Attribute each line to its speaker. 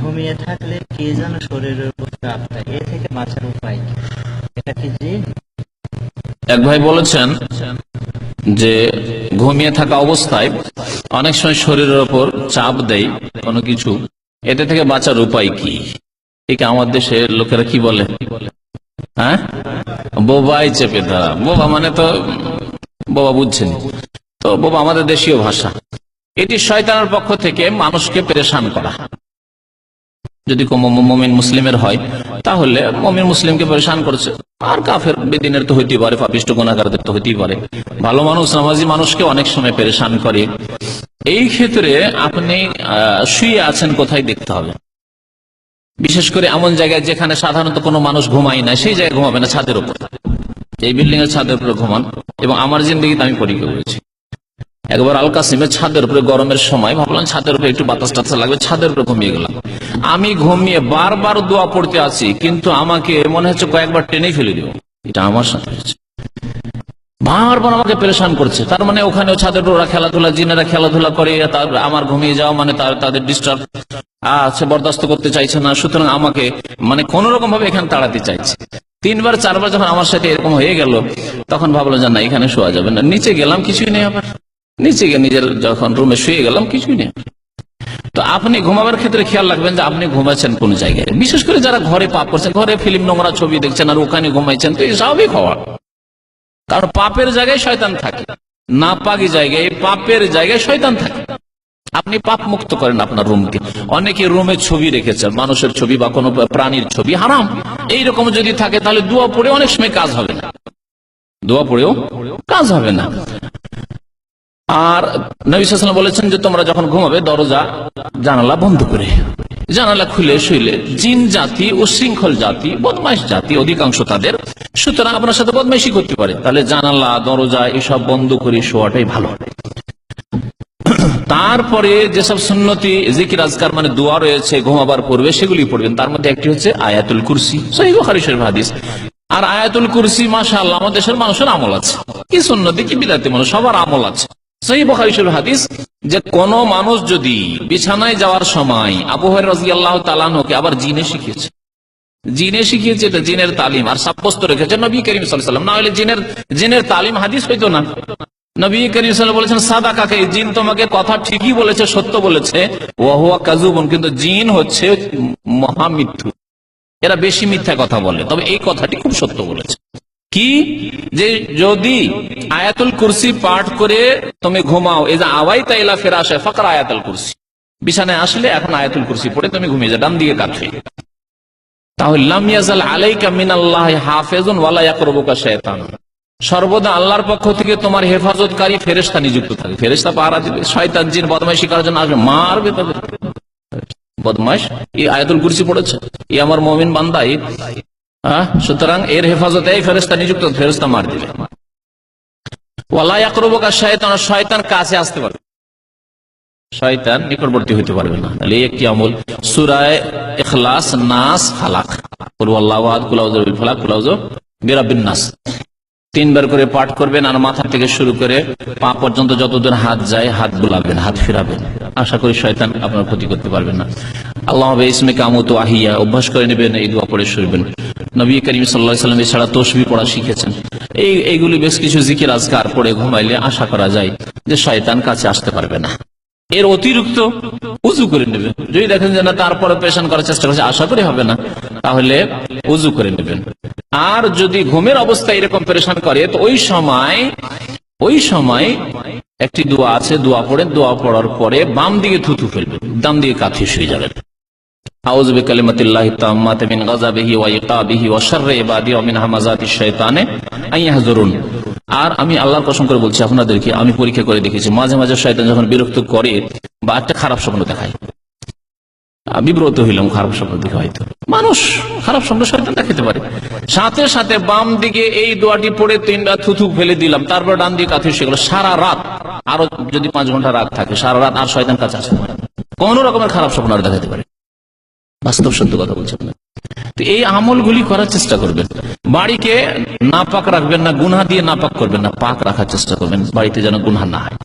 Speaker 1: ঘুমিয়ে থাকলে কে যেন শরীরের উপর চাপ দেয়? এ থেকে বাঁচার উপায় কি? এটা কি জিন
Speaker 2: এক ভাই বলেছেন যে ঘুমিয়ে থাকা অবস্থায় অনেক সময় শরীরের ওপর চাপ দেয় কোনো কিছু। এতে থেকে বাঁচার উপায় কি? ঠিক আমার দেশের লোকেরা কি বলে? হ্যাঁ? বোবাই চেপে ধরা। বোবা মানে তো বোবা বুঝছেন। তো বোবা আমাদের দেশীয় ভাষা। এটি শয়তানের পক্ষ থেকে মানুষকে পেরেশান করা। যদি মমিন মুসলিমের হয়, তাহলে মমিন মুসলিমকে পরেশান করছে। আর কাফের বেদিনের তো হইতেই পারে, পাপিষ্ট গুণাগারদের তো হইতেই পারে। ভালো মানুষ, নামাজি মানুষকে অনেক সময় পেরেশান করে। এই ক্ষেত্রে আপনি শুয়ে আছেন কোথায় দেখতে হবে। বিশেষ করে এমন জায়গায় যেখানে সাধারণত কোনো মানুষ ঘুমায় না, সেই জায়গায় ঘুমাবে না, ছাদের উপর। এই বিল্ডিং এর ছাদের উপরে ঘুমান। এবং আমার জিন্দগিতে আমি পরীক্ষা করেছি। একবার আল ছাদের উপরে গরমের সময়, ভাবলাম ছাদের উপরে একটু বাতাস টাতাস লাগবে, ছাদের উপরে ঘুমিয়ে গেলাম। আমি ঘুমিয়ে বারবার দোয়া পড়তে আছি, কিন্তু আমাকে মনে হচ্ছে কয়েকবার টেনে ফেলে দিব। এটা আমার সাথে হয়েছে। বারবার আমাকে পরেশান করছে। তার মানে ওখানে ছাদের ওরা খেলাধুলা, জিনেরা খেলাধুলা করে, তার আমার ঘুমিয়ে যাওয়া মানে তার, তাদের ডিস্টার্ব আছে, বরদাস্ত করতে চাইছে না। সুতরাং আমাকে মানে কোন রকম ভাবে এখানে তাড়াতে চাইছে। তিনবার, চারবার যখন আমার সাথে এরকম হয়ে গেল, তখন ভাবলো যে না, এখানে শোয়া যাবে না। নিচে গেলাম, কিছুই নেই আবার। নিচে গিয়ে নিজের যখন রুমে শুয়ে গেলাম, কিছুই নেই। তো আপনি ঘুমাবার ক্ষেত্রে খেয়াল রাখবেন যে আপনি ঘুমাচ্ছেন কোন জায়গায়। বিশেষ করে যারা ঘরে পাপ করছেন, ঘরে ফিল্ম নোংরা ছবি দেখছেন আর ওখানে ঘুমাইছেন, তো স্বাভাবিক হওয়া কারণ পাপের জায়গায় শয়তান থাকে না পাকি জায়গায়, পাপের জায়গায় শয়তান থাকে। আপনি পাপ মুক্ত করেন আপনার রুমকে অনেকে রুমে ছবি রেখেছেন, মানুষের ছবি বা কোনো প্রাণীর ছবি, হারাম। এইরকম যদি থাকে, তাহলে দোয়া পড়ে অনেক সময় কাজ হবে না। দোয়া পড়েও কাজ হবে না। আর নবী সাল্লাম বলেছেন যে তোমরা যখন ঘুমাবে, দরজা, জানালা বন্ধ করে জানালা খুলে শুইলে জিন জাতি ও শৃঙ্খল জাতি, বদমাইশ জাতি অধিকাংশ তাদের। সুতরাং আপনার সাথে বদমাইশি করতে পারে। তাহলে জানালা, দরজা এসব বন্ধ করে শোয়াটাই ভালো তারপরে যেসব সুন্নতি, জিকির, আজকার মানে দোয়া রয়েছে, ঘুমাবার পূর্বে সেগুলি পড়বেন। তার মধ্যে একটি হচ্ছে আয়াতুল কুরসি। হাদিস। আর আয়াতুল কুরসি মাসা আল্লাহ আমাদের দেশের মানুষের আমল আছে। কি সুন্নতি, কি বিদাতি মানুষ, সবার আমল আছে। সহি বুখারী শরীফ হাদিস যে কোন মানুষ যদি বিছানায় যাওয়ার সময় আবু হরাইরা রাদিয়াল্লাহু তাআলা আনহুকে আবার জিনে শিখিয়েছে। জিনে শিখিয়েছে এটা জিনের তালিম আর সাব্যস্ত রেখেছে নবী করিম সাল্লাম না হলে জিনের জিনের তালিম হাদিস হইতো না। নবী করিম সাল্লাম বলেছেন সাদা কাকে জিন তোমাকে কথা ঠিকই বলেছে, সত্য বলেছে। ওয়াহুয়া কাজুবন কিন্তু জিন হচ্ছে মহামিথ্যু এরা বেশি মিথ্যা কথা বলে। তবে এই কথাটি খুব সত্য বলেছে। কি? যে যদি আয়াতুল কুরসি পাঠ করে তুমি ঘুমাও, এই যে আওয়াই তাইলা ফেরা আসে ফাঁকা আয়াতুল কুরসি। বিছানায় আসলে এখন আয়াতুল কুরসি পড়ে তুমি ঘুমিয়ে যাও, ডান দিকে মিনাল্লাহ হাফেজুন ওয়ালা ইয়াকরবুকা শাইতান। সর্বদা আল্লাহর পক্ষ থেকে তোমার হেফাজতকারী ফেরেশতা নিযুক্ত থাকে। ফেরেশতা পাহারা দিবে, শয়তান জিন বদমাইশি করার জন্য আসবে, মারবে তাদের। বদমাইশ, এই আয়াতুল কুরসি পড়েছে? এই আমার মমিন বান্দা, এই হ্যাঁ? সুতরাং এর হেফাজতে এই ফেরেশতা নিযুক্ত, ফেরেশতা মার দিবে। তিনবার করে পাঠ করবেন আর মাথা থেকে শুরু করে পা পর্যন্ত যতদূর হাত যায়, হাত বুলাবেন, হাত ফিরাবেন। আশা করি শয়তান আপনার ক্ষতি করতে পারবেন না। আল্লাহ ইসমে কামত আহিয়া, অভ্যাস করে নেবেন, এই দোয়া পড়ে শুরবেন নবী করিম সাল্লাহ সাল্লাম এছাড়া তসবি পড়া শিখেছেন। এই, এইগুলি বেশ কিছু জিকির আজকার পড়ে ঘুমাইলে আশা করা যায় যে শয়তান কাছে আসতে পারবে না। এর অতিরিক্ত উজু করে নেবে। যদি দেখেন যে না, তারপরে পেশান করার চেষ্টা করছে, আশা করি হবে না, তাহলে উজু করে নেবেন। আর যদি ঘুমের অবস্থা এরকম পেরেশান করে, তো ওই সময় ওই সময় একটি দোয়া আছে, দোয়া পড়ে, দোয়া পড়ার পরে বাম দিকে থুতু ফেলবে ডান দিকে কাঁথি শুয়ে যাবেন। আর আমি আল্লাহর করে বলছি, আপনাদেরকে আমি পরীক্ষা করে দেখেছি, মাঝে মাঝে শয়তান যখন বিরক্ত করে, বা একটা খারাপ স্বপ্ন দেখায়। বিব্রত হইলাম, খারাপ স্বপ্ন দেখে হয়তো। মানুষ খারাপ স্বপ্ন শয়তান দেখাতে পারে। সাথে সাথে বাম দিকে এই দোয়াটি পড়ে তিনটা থুথু ফেলে দিলাম, তারপর ডান দিকে কাছে সেগুলো, সারা রাত আরও যদি পাঁচ ঘণ্টা রাত থাকে, সারা রাত আর শয়তান কাছে আসতে পারে কোন রকমের খারাপ স্বপ্ন আর দেখাতে পারে বাস্তব সত্য কথা বলছেন তো এই আমলগুলি করার চেষ্টা করবেন। বাড়িকে না পাক রাখবেন না, গুনহা দিয়ে না পাক করবেন না, পাক রাখার চেষ্টা করবেন। বাড়িতে যেন গুনহা না হয়।